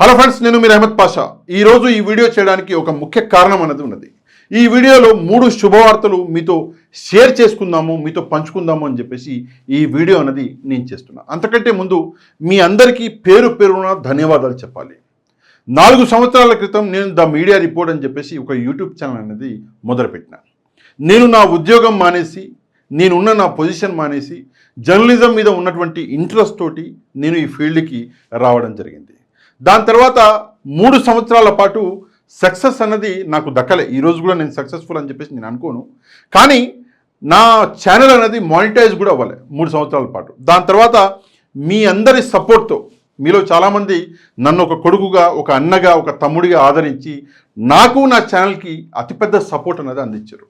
Hello friends నేను మీరు అహ్మద్ పాషా. ఈరోజు ఈ వీడియో చేయడానికి ఒక ముఖ్య కారణం అనేది ఉన్నది. ఈ వీడియోలో మూడు శుభవార్తలు మీతో షేర్ చేసుకుందాము మీతో పంచుకుందాము అని చెప్పేసి ఈ వీడియో అనేది నేను చేస్తున్నా. అంతకంటే ముందు మీ అందరికీ పేరు పేరున ధన్యవాదాలు చెప్పాలి. నాలుగు సంవత్సరాల క్రితం నేను ద మీడియా రిపోర్ట్ అని చెప్పేసి ఒక యూట్యూబ్ ఛానల్ అనేది మొదలుపెట్టిన. నేను నా ఉద్యోగం మానేసి నేనున్న నా పొజిషన్ మానేసి జర్నలిజం మీద ఉన్నటువంటి ఇంట్రెస్ట్ తోటి నేను ఈ ఫీల్డ్కి రావడం జరిగింది. దాని తర్వాత మూడు సంవత్సరాల పాటు సక్సెస్ అన్నది నాకు దక్కలే. ఈరోజు కూడా నేను సక్సెస్ఫుల్ అని చెప్పేసి నేను అనుకోను. కానీ నా ఛానల్ అనేది మానిటైజ్ కూడా అవ్వలే మూడు సంవత్సరాల పాటు. దాని తర్వాత మీ అందరి సపోర్ట్తో మీలో చాలామంది నన్ను ఒక కొడుకుగా ఒక అన్నగా ఒక తమ్ముడిగా ఆదరించి నాకు నా ఛానల్కి అతిపెద్ద సపోర్ట్ అనేది అందించారు.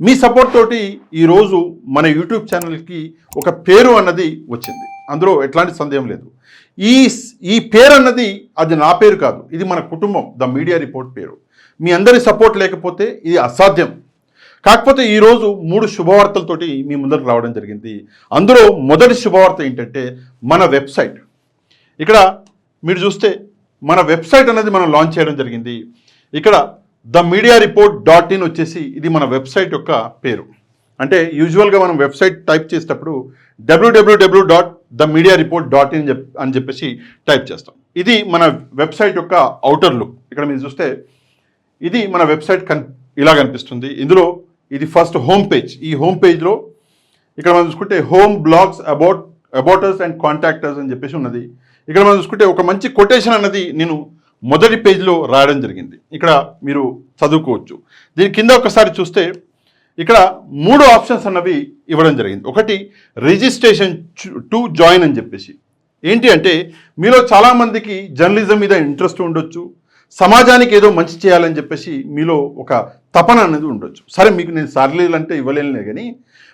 మీ సపోర్ట్ తోటి ఈరోజు మన యూట్యూబ్ ఛానల్కి ఒక పేరు అన్నది వచ్చింది. అందులో ఎట్లాంటి సందేహం లేదు. ఈ ఈ పేరు అన్నది అది నా పేరు కాదు. ఇది మన కుటుంబం. ద మీడియా రిపోర్ట్ పేరు. మీ అందరి సపోర్ట్ లేకపోతే ఇది అసాధ్యం. కాకపోతే ఈరోజు మూడు శుభవార్తలతోటి మీ ముందరకు రావడం జరిగింది. అందులో మొదటి శుభవార్త ఏంటంటే మన వెబ్సైట్. ఇక్కడ మీరు చూస్తే మన వెబ్సైట్ అనేది మనం లాంచ్ చేయడం జరిగింది. ఇక్కడ the media report dot in వచ్చేసి ఇది మన వెబ్సైట్ యొక్క పేరు. అంటే యూజువల్గా మనం వెబ్సైట్ టైప్ చేసేటప్పుడు W W W dot the media report dot in అని చెప్పేసి టైప్ చేస్తాం. ఇది మన వెబ్సైట్ యొక్క అవుటర్ లుక్ ఇక్కడ మీరు చూస్తే ఇది మన వెబ్సైట్ కన్ ఇలా కనిపిస్తుంది. ఇందులో ఇది ఫస్ట్ హోమ్ పేజ్ ఈ హోమ్ పేజ్లో ఇక్కడ మనం చూసుకుంటే home blogs about about us and contact us అని చెప్పేసి ఉన్నది. ఇక్కడ మనం చూసుకుంటే ఒక మంచి కొటేషన్ అన్నది నేను మొదటి పేజ్లో రాయడం జరిగింది. ఇక్కడ మీరు చదువుకోవచ్చు. దీని కింద ఒకసారి చూస్తే ఇక్కడ మూడు ఆప్షన్స్ అన్నవి ఇవ్వడం జరిగింది. ఒకటి రిజిస్ట్రేషన్ టు జాయిన్ అని చెప్పేసి. ఏంటి అంటే మీలో చాలామందికి జర్నలిజం మీద ఇంట్రెస్ట్ ఉండొచ్చు సమాజానికి ఏదో మంచి చేయాలని చెప్పేసి మీలో ఒక తపన అనేది ఉండొచ్చు. సరే మీకు నేను సార్లీలు అంటే ఇవ్వలేనులే కానీ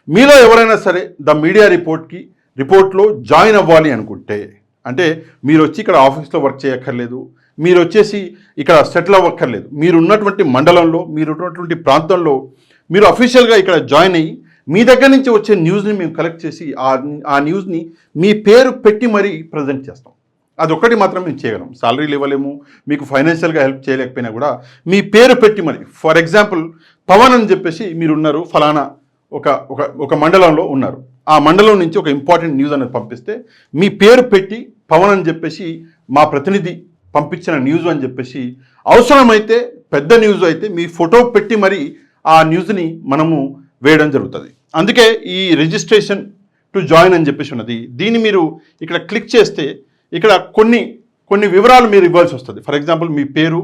మీలో ఎవరైనా సరే ద మీడియా రిపోర్ట్కి రిపోర్ట్లో జాయిన్ అవ్వాలి అనుకుంటే అంటే మీరు వచ్చి ఇక్కడ ఆఫీస్లో వర్క్ చేయక్కర్లేదు మీరు వచ్చేసి ఇక్కడ సెటిల్ అవ్వక్కర్లేదు మీరు ఉన్నటువంటి మండలంలో మీరు ఉన్నటువంటి ప్రాంతంలో మీరు అఫీషియల్గా ఇక్కడ జాయిన్ అయ్యి మీ దగ్గర నుంచి వచ్చే న్యూస్ని మేము కలెక్ట్ చేసి ఆ ఆ న్యూస్ని మీ పేరు పెట్టి మరీ ప్రజెంట్ చేస్తాం. అది ఒక్కటి మాత్రం మేము చేయగలం. సాలరీలు ఇవ్వలేము మీకు ఫైనాన్షియల్గా హెల్ప్ చేయలేకపోయినా కూడా మీ పేరు పెట్టి మరి ఫర్ ఎగ్జాంపుల్ పవన్ అని చెప్పేసి మీరు ఉన్నారు ఫలానా ఒక ఒక ఒక మండలంలో ఉన్నారు. ఆ మండలం నుంచి ఒక ఇంపార్టెంట్ న్యూస్ అనేది పంపిస్తే మీ పేరు పెట్టి పవన్ అని చెప్పేసి మా ప్రతినిధి పంపించిన న్యూస్ అని చెప్పేసి అవసరమైతే పెద్ద న్యూస్ అయితే మీ ఫోటో పెట్టి మరి ఆ న్యూస్ని మనము వేయడం జరుగుతుంది. అందుకే ఈ రిజిస్ట్రేషన్ టు జాయిన్ అని చెప్పేసి ఉన్నది. దీన్ని మీరు ఇక్కడ క్లిక్ చేస్తే ఇక్కడ కొన్ని కొన్ని వివరాలు మీరు ఇవ్వాల్సి వస్తుంది. ఫర్ ఎగ్జాంపుల్ మీ పేరు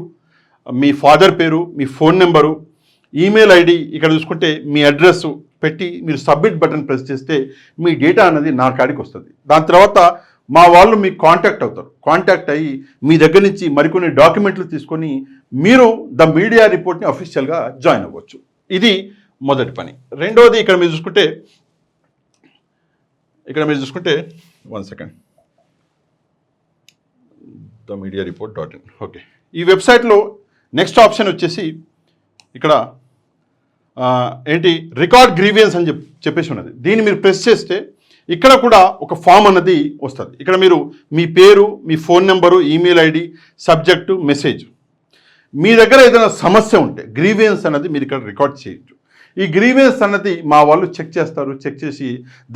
మీ ఫాదర్ పేరు మీ ఫోన్ నెంబరు ఈమెయిల్ ఐడి ఇక్కడ చూసుకుంటే మీ అడ్రస్ పెట్టి మీరు సబ్మిట్ బటన్ ప్రెస్ చేస్తే మీ డేటా అనేది నా కాడికి వస్తుంది. దాని తర్వాత మా వాళ్ళు మీకు కాంటాక్ట్ అవుతారు. కాంటాక్ట్ అయ్యి మీ దగ్గర నుంచి మరికొన్ని డాక్యుమెంట్లు తీసుకొని మీరు ద మీడియా రిపోర్ట్ని అఫీషియల్గా జాయిన్ అవ్వచ్చు. ఇది మొదటి పని. రెండవది ఇక్కడ మీరు చూసుకుంటే ఇక్కడ మీరు చూసుకుంటే one second the media report dot in okay ఈ వెబ్సైట్లో నెక్స్ట్ ఆప్షన్ వచ్చేసి ఇక్కడ ఏంటి రికార్డ్ గ్రీవియన్స్ అని చెప్పి చెప్పేసి ఉన్నది. దీన్ని మీరు ప్రెస్ చేస్తే ఇక్కడ కూడా ఒక ఫామ్ అన్నది వస్తుంది. ఇక్కడ మీరు మీ పేరు మీ phone number email ID subject message మీ దగ్గర ఏదైనా సమస్య ఉంటే గ్రీవియన్స్ అన్నది మీరు ఇక్కడ రికార్డ్ చేయొచ్చు. ఈ గ్రీవియన్స్ అన్నది మా వాళ్ళు చెక్ చేస్తారు చెక్ చేసి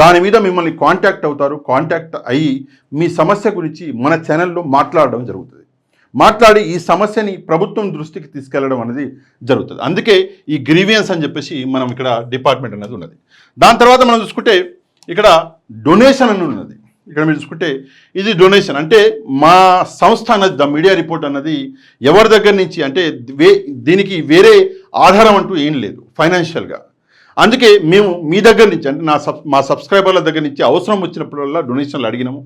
దాని మీద మిమ్మల్ని కాంటాక్ట్ అవుతారు కాంటాక్ట్ అయ్యి మీ సమస్య గురించి మన ఛానల్లో మాట్లాడడం జరుగుతుంది. మాట్లాడి ఈ సమస్యని ప్రభుత్వం దృష్టికి తీసుకెళ్ళడం అనేది జరుగుతుంది. అందుకే ఈ గ్రీవియన్స్ అని చెప్పేసి మనం ఇక్కడ డిపార్ట్మెంట్ అనేది ఉన్నది. దాని తర్వాత మనం చూసుకుంటే ఇక్కడ డొనేషన్ అని ఉన్నది. ఇక్కడ మీరు చూసుకుంటే ఇది డొనేషన్ అంటే మా సంస్థ అన్నది ద మీడియా రిపోర్ట్ అన్నది ఎవరి దగ్గర నుంచి అంటే వే దీనికి వేరే ఆధారం అంటూ ఏం లేదు ఫైనాన్షియల్గా అందుకే మేము మీ దగ్గర నుంచి అంటే నా సబ్ మా సబ్స్క్రైబర్ల దగ్గర నుంచి అవసరం వచ్చినప్పుడల్లా డొనేషన్లు అడిగినాము.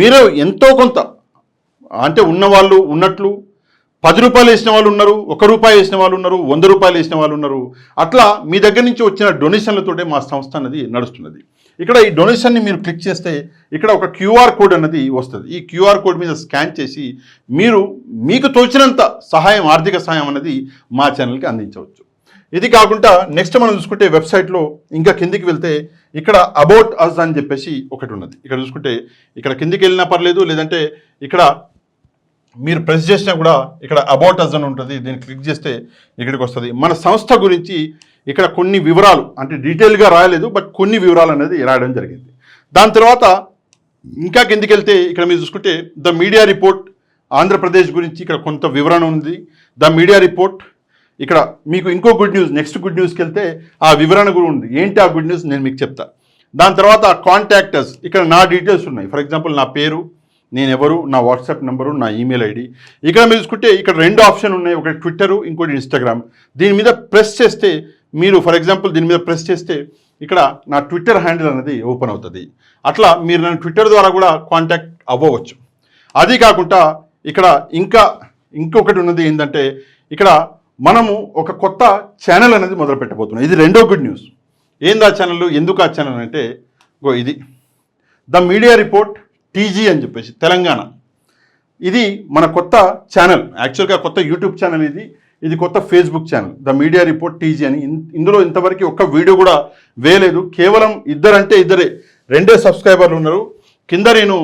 మీరు ఎంతో కొంత అంటే ఉన్నవాళ్ళు ఉన్నట్లు పది రూపాయలు వేసిన వాళ్ళు ఉన్నారు ఒక రూపాయి వేసిన వాళ్ళు ఉన్నారు వంద రూపాయలు వేసిన వాళ్ళు ఉన్నారు. అట్లా మీ దగ్గర నుంచి వచ్చిన డొనేషన్లతోటే మా సంస్థ అన్నది నడుస్తున్నది. ఇక్కడ ఈ డొనేషన్ని మీరు క్లిక్ చేస్తే ఇక్కడ ఒక క్యూఆర్ కోడ్ అన్నది వస్తుంది. ఈ క్యూఆర్ కోడ్ మీద స్కాన్ చేసి మీరు మీకు తోచినంత సహాయం ఆర్థిక సహాయం అనేది మా ఛానల్కి అందించవచ్చు. ఇది కాకుండా నెక్స్ట్ మనం చూసుకుంటే వెబ్సైట్లో ఇంకా కిందికి వెళ్తే ఇక్కడ అబౌట్ అస్ అని చెప్పేసి ఒకటి ఉన్నది. ఇక్కడ చూసుకుంటే ఇక్కడ కిందికి వెళ్ళినా పర్లేదు లేదంటే ఇక్కడ మీరు ప్రెస్ చేసినా కూడా ఇక్కడ అబౌట్ అస్ అని ఉంటుంది. దీన్ని క్లిక్ చేస్తే ఇక్కడికి వస్తుంది. మన సంస్థ గురించి ఇక్కడ కొన్ని వివరాలు అంటే డీటెయిల్గా రాయలేదు బట్ కొన్ని వివరాలు అనేది రాయడం జరిగింది. దాని తర్వాత ఇంకా కిందికి వెళ్తే ఇక్కడ మీరు చూసుకుంటే ద మీడియా రిపోర్ట్ ఆంధ్రప్రదేశ్ గురించి ఇక్కడ కొంత వివరణ ఉంది. ద మీడియా రిపోర్ట్ ఇక్కడ మీకు ఇంకో గుడ్ న్యూస్ నెక్స్ట్ గుడ్ న్యూస్కి వెళ్తే ఆ వివరణ కూడా ఉంది. ఏంటి ఆ గుడ్ న్యూస్ నేను మీకు చెప్తా. దాని తర్వాత కాంటాక్టర్స్ ఇక్కడ నా డీటెయిల్స్ ఉన్నాయి. ఫర్ ఎగ్జాంపుల్ నా పేరు నేను ఎవరు నా వాట్సాప్ నెంబరు నా ఈమెయిల్ ఐడి. ఇక్కడ మీరు చూసుకుంటే ఇక్కడ రెండు ఆప్షన్ ఉన్నాయి. ఒకటి ట్విట్టరు ఇంకోటి ఇన్స్టాగ్రామ్. దీని మీద ప్రెస్ చేస్తే మీరు ఫర్ ఎగ్జాంపుల్ దీని మీద ప్రెస్ చేస్తే ఇక్కడ నా ట్విట్టర్ హ్యాండిల్ అనేది ఓపెన్ అవుతుంది. అట్లా మీరు నన్ను ట్విట్టర్ ద్వారా కూడా కాంటాక్ట్ అవ్వవచ్చు. అది కాకుండా ఇక్కడ ఇంకా ఇంకొకటి ఉన్నది ఏంటంటే ఇక్కడ మనము ఒక కొత్త ఛానల్ అనేది మొదలు పెట్టబోతున్నాం. ఇది రెండో గుడ్ న్యూస్ ఏంది ఆ ఛానల్ ఎందుకు ఆ ఛానల్ అంటే గో ఇది. ద మీడియా రిపోర్ట్ టీజీ అని చెప్పేసి తెలంగాణ. ఇది మన కొత్త ఛానల్ యాక్చువల్గా కొత్త యూట్యూబ్ ఛానల్ ఇది. ఇది కొత్త Facebook channel the media report TG అని. ఇందులో ఇంతవరకు ఒక్క వీడియో కూడా వేయలేదు. కేవలం ఇద్దరంటే ఇద్దరే. రెండే సబ్స్క్రైబర్లు ఉన్నారు. కింద నేను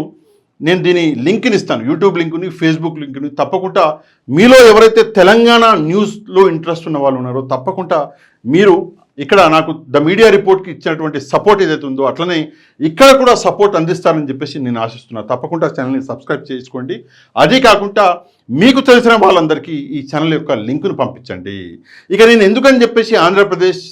నేను దీని లింక్ని ఇస్తాను. యూట్యూబ్ లింక్ని ఫేస్బుక్ లింక్ని. తప్పకుండా మీలో ఎవరైతే తెలంగాణ న్యూస్లో ఇంట్రెస్ట్ ఉన్న వాళ్ళు ఉన్నారో తప్పకుండా మీరు ఇక్కడ నాకు ద మీడియా రిపోర్ట్కి ఇచ్చినటువంటి సపోర్ట్ ఏదైతే ఉందో అట్లనే ఇక్కడ కూడా సపోర్ట్ అందిస్తారని చెప్పేసి నేను ఆశిస్తున్నాను తప్పకుండా ఛానల్ని సబ్స్క్రైబ్ చేసుకోండి. అదే కాకుండా మీకు తెలిసిన వాళ్ళందరికీ ఈ ఛానల్ యొక్క లింకును పంపించండి. ఇక నేను ఎందుకని చెప్పేసి ఆంధ్రప్రదేశ్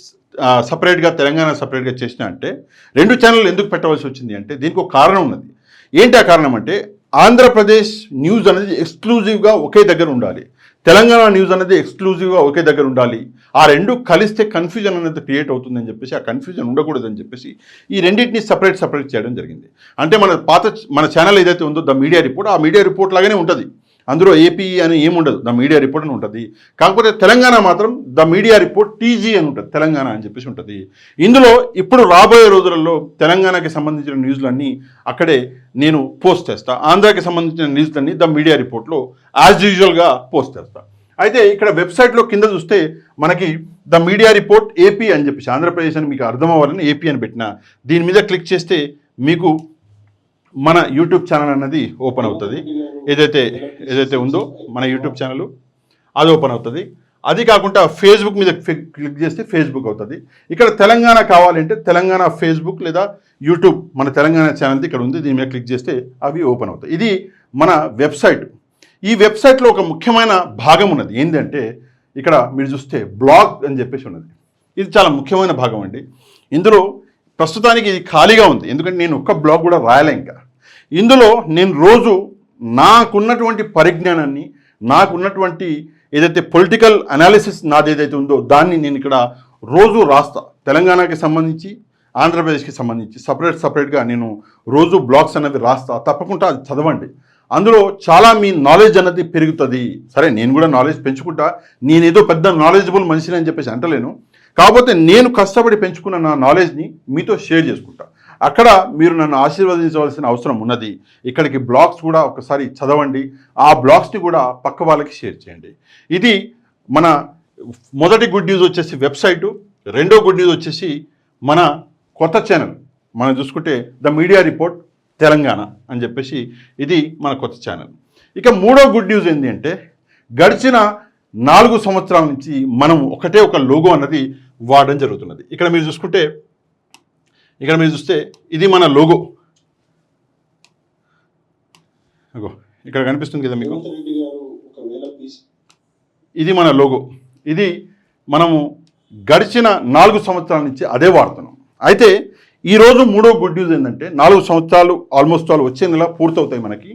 సపరేట్గా తెలంగాణ సపరేట్గా చేసిన అంటే రెండు ఛానల్ ఎందుకు పెట్టవలసి వచ్చింది అంటే దీనికి ఒక కారణం ఉన్నది. ఏంటి ఆ కారణం అంటే ఆంధ్రప్రదేశ్ న్యూస్ అనేది ఎక్స్క్లూజివ్గా ఒకే దగ్గర ఉండాలి. తెలంగాణ న్యూస్ అనేది ఎక్స్క్లూజివ్గా ఒకే దగ్గర ఉండాలి. ఆ రెండు కలిస్తే కన్ఫ్యూజన్ అనేది క్రియేట్ అవుతుందని చెప్పేసి ఆ కన్ఫ్యూజన్ ఉండకూడదని చెప్పేసి ఈ రెండింటిని సపరేట్ సపరేట్ చేయడం జరిగింది. అంటే మన పాత మన ఛానల్ ఏదైతే ఉందో ద మీడియా రిపోర్ట్ ఆ మీడియా రిపోర్ట్ లాగానే ఉంటుంది. అందులో ఏపీ అని ఏముండదు. ద మీడియా రిపోర్ట్ అని ఉంటుంది. కాకపోతే తెలంగాణ మాత్రం ద మీడియా రిపోర్ట్ టీజీ అని ఉంటుంది. తెలంగాణ అని చెప్పేసి ఉంటుంది. ఇందులో ఇప్పుడు రాబోయే రోజులలో తెలంగాణకి సంబంధించిన న్యూస్లన్నీ అక్కడే నేను పోస్ట్ చేస్తాను ఆంధ్రాకి సంబంధించిన న్యూస్లన్నీ ద మీడియా రిపోర్ట్లో యాజ్ యూజువల్గా పోస్ట్ చేస్తాను అయితే ఇక్కడ వెబ్సైట్లో కింద చూస్తే మనకి ద మీడియా రిపోర్ట్ ఏపీ అని చెప్పేసి ఆంధ్రప్రదేశ్ అని మీకు అర్థం అవ్వాలని ఏపీ అని పెట్టిన. దీని మీద క్లిక్ చేస్తే మీకు మన యూట్యూబ్ ఛానల్ అన్నది ఓపెన్ అవుతుంది. ఏదైతే ఏదైతే ఉందో మన యూట్యూబ్ ఛానల్ అది ఓపెన్ అవుతుంది. అది కాకుండా ఫేస్బుక్ మీద క్లిక్ చేస్తే ఫేస్బుక్ అవుతుంది. ఇక్కడ తెలంగాణ కావాలంటే తెలంగాణ ఫేస్బుక్ లేదా యూట్యూబ్ మన తెలంగాణ ఛానల్ది ఇక్కడ ఉంది దీని మీద క్లిక్ చేస్తే అవి ఓపెన్ అవుతాయి. ఇది మన వెబ్సైట్. ఈ వెబ్సైట్లో ఒక ముఖ్యమైన భాగం ఉన్నది. ఏంటంటే ఇక్కడ మీరు చూస్తే బ్లాగ్ అని చెప్పేసి ఉన్నది. ఇది చాలా ముఖ్యమైన భాగం అండి. ఇందులో ప్రస్తుతానికి ఇది ఖాళీగా ఉంది. ఎందుకంటే నేను ఒక్క బ్లాగ్ కూడా రాయలే ఇంకా. ఇందులో నేను రోజు నాకున్నటువంటి పరిజ్ఞానాన్ని నాకున్నటువంటి ఏదైతే పొలిటికల్ అనాలిసిస్ నాది ఏదైతే ఉందో దాన్ని నేను ఇక్కడ రోజు రాస్తా. తెలంగాణకి సంబంధించి ఆంధ్రప్రదేశ్కి సంబంధించి సపరేట్ సపరేట్గా నేను రోజు బ్లాగ్స్ అనేవి రాస్తా. తప్పకుండా అది చదవండి. అందులో చాలా మీ నాలెడ్జ్ అనేది పెరుగుతుంది. సరే నేను కూడా నాలెడ్జ్ పెంచుకుంటా. నేనేదో పెద్ద నాలెడ్జబుల్ మనిషిని అని చెప్పేసి అంటలేను. కాకపోతే నేను కష్టపడి పెంచుకున్న నా నాలెడ్జ్ని మీతో షేర్ చేసుకుంటా. అక్కడ మీరు నన్ను ఆశీర్వదించవలసిన అవసరం ఉన్నది. ఇక్కడికి బ్లాగ్స్ కూడా ఒకసారి చదవండి. ఆ బ్లాగ్స్ని కూడా పక్క వాళ్ళకి షేర్ చేయండి. ఇది మన మొదటి గుడ్ న్యూస్ వచ్చేసి వెబ్సైటు. రెండో గుడ్ న్యూస్ వచ్చేసి మన కొత్త ఛానల్. మనం చూసుకుంటే ద మీడియా రిపోర్ట్ తెలంగాణ అని చెప్పేసి ఇది మన కొత్త ఛానల్. ఇక మూడో గుడ్ న్యూస్ ఏంటి అంటే గడిచిన నాలుగు సంవత్సరాల నుంచి మనం ఒకటే ఒక లోగో అన్నది వాడడం జరుగుతున్నది. ఇక్కడ మీరు చూసుకుంటే ఇక్కడ మీరు చూస్తే ఇది మన లోగో అగో ఇక్కడ కనిపిస్తుంది కదా మీకు? ఇది మన లోగో ఇది మనము గడిచిన నాలుగు సంవత్సరాల నుంచి అదే వాడుతున్నాం. అయితే ఈరోజు మూడో గుడ్ న్యూస్ ఏంటంటే నాలుగు సంవత్సరాలు ఆల్మోస్ట్ ఆల్ వచ్చే నెల పూర్తవుతాయి మనకి.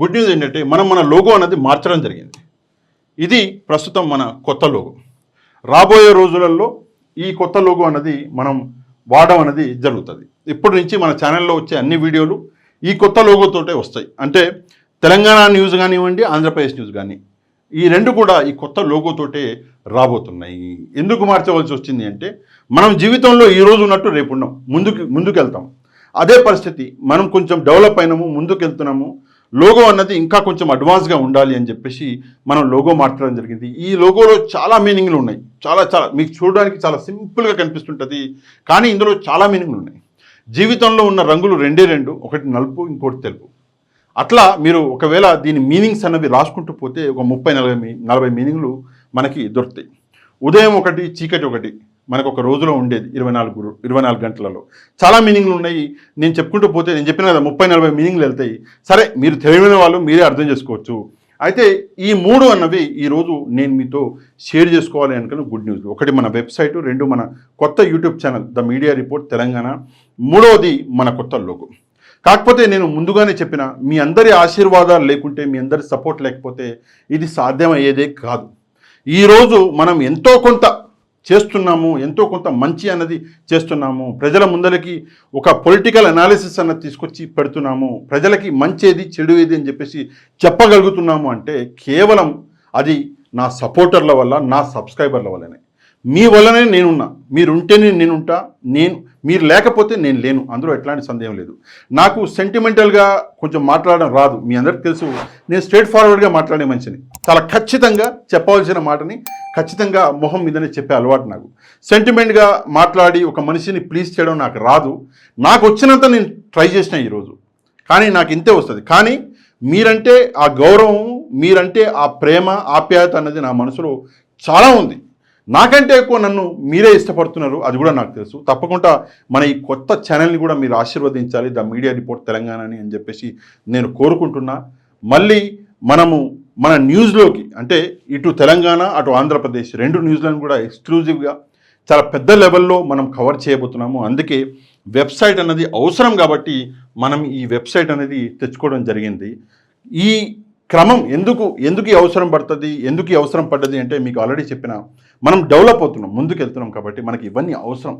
గుడ్ న్యూస్ ఏంటంటే మనం మన లోగో అనేది మార్చడం జరిగింది. ఇది ప్రస్తుతం మన కొత్త లోగో రాబోయే రోజులలో ఈ కొత్త లోగో అన్నది మనం వాడడం అనేది జరుగుతుంది. ఇప్పటి నుంచి మన ఛానల్లో వచ్చే అన్ని వీడియోలు ఈ కొత్త లోగోతోటే వస్తాయి. అంటే తెలంగాణ న్యూస్ కానివ్వండి ఆంధ్రప్రదేశ్ న్యూస్ కానీ ఈ రెండు కూడా ఈ కొత్త లోగోతోటే రాబోతున్నాయి. ఎందుకు మార్చవలసి వచ్చింది అంటే మనం జీవితంలో ఈరోజు ఉన్నట్టు రేపు ఉన్నాం. ముందుకు ముందుకు వెళ్తాం అదే పరిస్థితి మనం కొంచెం డెవలప్ అయినాము ముందుకు వెళ్తున్నాము లోగో అన్నది ఇంకా కొంచెం అడ్వాన్స్గా ఉండాలి అని చెప్పేసి మనం లోగో మార్చడం జరిగింది. ఈ లోగోలో చాలా మీనింగ్లు ఉన్నాయి. చాలా చాలా మీకు చూడడానికి చాలా సింపుల్గా కనిపిస్తుంటుంది. కానీ ఇందులో చాలా మీనింగ్లు ఉన్నాయి. జీవితంలో ఉన్న రంగులు రెండే రెండు ఒకటి నలుపు ఇంకోటి తెలుపు. అట్లా మీరు ఒకవేళ దీని మీనింగ్స్ అన్నవి రాసుకుంటూ పోతే ఒక ముప్పై నలభై మీ- నలభై మీనింగ్లు మనకి దొరుకుతాయి. ఉదయం ఒకటి చీకటి ఒకటి. మనకు ఒక రోజులో ఉండేది ఇరవై నాలుగు ఇరవై నాలుగు గంటలలో. చాలా మీనింగ్లు ఉన్నాయి. నేను చెప్పుకుంటూ పోతే నేను చెప్పిన కదా ముప్పై నలభై మీనింగ్లు వెళ్తాయి. సరే మీరు తెలియని వాళ్ళు మీరే అర్థం చేసుకోవచ్చు. అయితే ఈ మూడు అన్నవి ఈరోజు నేను మీతో షేర్ చేసుకోవాలి అనుకున్న గుడ్ న్యూస్. ఒకటి మన వెబ్సైట్ రెండు మన కొత్త YouTube channel the media report Telangana. మూడవది మన కొత్త లోగో. కాకపోతే నేను ముందుగానే చెప్పిన మీ అందరి ఆశీర్వాదాలు లేకుంటే మీ అందరి సపోర్ట్ లేకపోతే ఇది సాధ్యమయ్యేదే కాదు. ఈరోజు మనం ఎంతో కొంత చేస్తున్నాము ఎంతో కొంత మంచి అన్నది చేస్తున్నాము. ప్రజల ముందరికి ఒక పొలిటికల్ అనాలిసిస్ అన్నది తీసుకొచ్చి పెడుతున్నాము. ప్రజలకి మంచి ఏది చెడు ఏది అని చెప్పేసి చెప్పగలుగుతున్నాము అంటే కేవలం అది నా సపోర్టర్ల వల్ల నా సబ్స్క్రైబర్ల వల్లనే. మీ వల్లనే నేనున్నా. మీరుంటేనే నేనుంటా. నేను మీరు లేకపోతే నేను లేను. అందులో ఎట్లాంటి సందేహం లేదు. నాకు సెంటిమెంటల్గా కొంచెం మాట్లాడడం రాదు. మీ అందరికి తెలుసు నేను స్ట్రేట్ ఫార్వర్డ్గా మాట్లాడే మనిషిని. చాలా ఖచ్చితంగా చెప్పవలసిన మాటని ఖచ్చితంగా మొహం మీదనే చెప్పే అలవాటు నాకు. సెంటిమెంట్గా మాట్లాడి ఒక మనిషిని ప్లీజ్ చేయడం నాకు రాదు. నాకు వచ్చినంత నేను ట్రై చేసిన ఈరోజు. కానీ నాకు ఇంతే వస్తుంది. కానీ మీరంటే ఆ గౌరవం మీరంటే ఆ ప్రేమ ఆప్యాయత అన్నది నా మనసులో చాలా ఉంది. నాకంటే ఎక్కువ నన్ను మీరే ఇష్టపడుతున్నారు అది కూడా నాకు తెలుసు. తప్పకుండా మన ఈ కొత్త ఛానల్ని కూడా మీరు ఆశీర్వదించాలి ద మీడియా రిపోర్ట్ తెలంగాణని అని చెప్పేసి నేను కోరుకుంటున్నా. మళ్ళీ మనము మన న్యూస్లోకి అంటే ఇటు తెలంగాణ అటు ఆంధ్రప్రదేశ్ రెండు న్యూస్లను కూడా ఎక్స్క్లూజివ్గా చాలా పెద్ద లెవెల్లో మనం కవర్ చేయబోతున్నాము. అందుకే వెబ్సైట్ అన్నది అవసరం కాబట్టి మనం ఈ వెబ్సైట్ అనేది తెచ్చుకోవడం జరిగింది. ఈ క్రమం ఎందుకు ఎందుకు అవసరం పడుతుంది ఎందుకు అవసరం పడ్డది అంటే మీకు ఆల్రెడీ చెప్పిన మనం డెవలప్ అవుతున్నాం ముందుకు వెళ్తున్నాం కాబట్టి మనకి ఇవన్నీ అవసరం.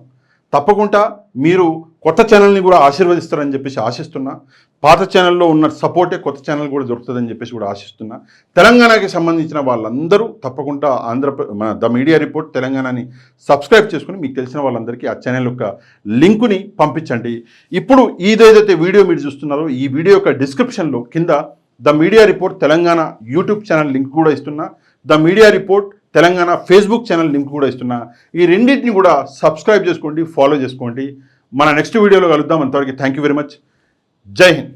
తప్పకుండా మీరు కొత్త ఛానల్ని కూడా ఆశీర్వదిస్తారని చెప్పేసి ఆశిస్తున్నా. పాత ఛానల్లో ఉన్న సపోర్టే కొత్త ఛానల్ కూడా దొరుకుతుందని చెప్పేసి కూడా ఆశిస్తున్నా. తెలంగాణకి సంబంధించిన వాళ్ళందరూ తప్పకుండా ఆంధ్రప్ర మన ద మీడియా రిపోర్ట్ తెలంగాణని సబ్స్క్రైబ్ చేసుకుని మీకు తెలిసిన వాళ్ళందరికీ ఆ ఛానల్ యొక్క లింకుని పంపించండి. ఇప్పుడు ఇదేదైతే వీడియో మీరు చూస్తున్నారో ఈ వీడియో యొక్క డిస్క్రిప్షన్లో కింద the media report Telangana YouTube channel link కూడా ఇస్తున్నా. The media report Telangana Facebook channel link కూడా ఇస్తున్నా. ఈ రెండింటిని కూడా సబ్స్క్రైబ్ చేసుకోండి ఫాలో చేసుకోండి. మన నెక్స్ట్ వీడియోలో కలుద్దాం. అంతవరకు థ్యాంక్ యూ వెరీ మచ్ జై హింద్.